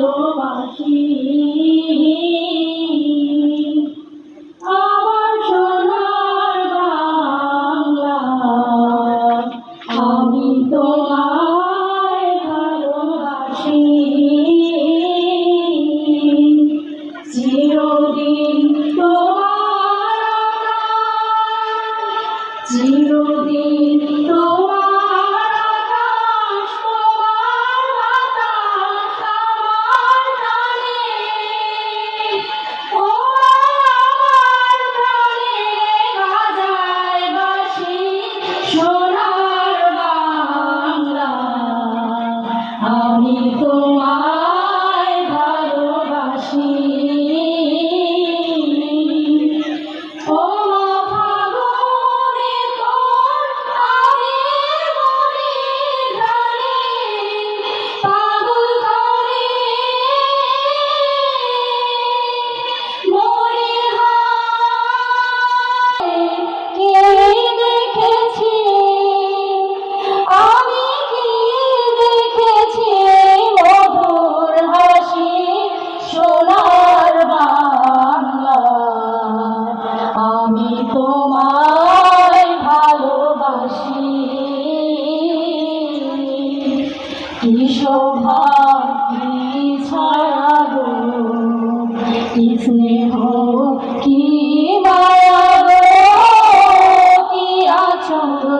我把心。শোভা কি ছায়া গো কি স্নেহ কি মায়া গো কি আচরণ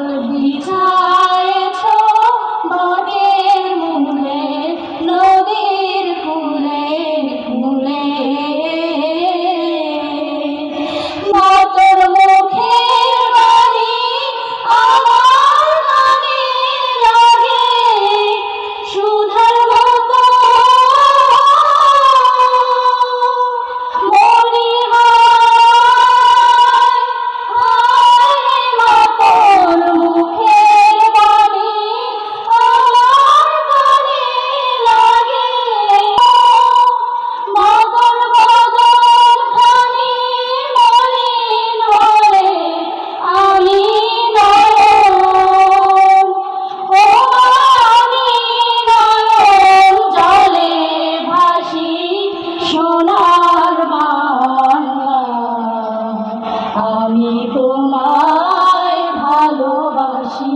আমি তোমায় ভালোবাসি।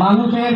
মানুষের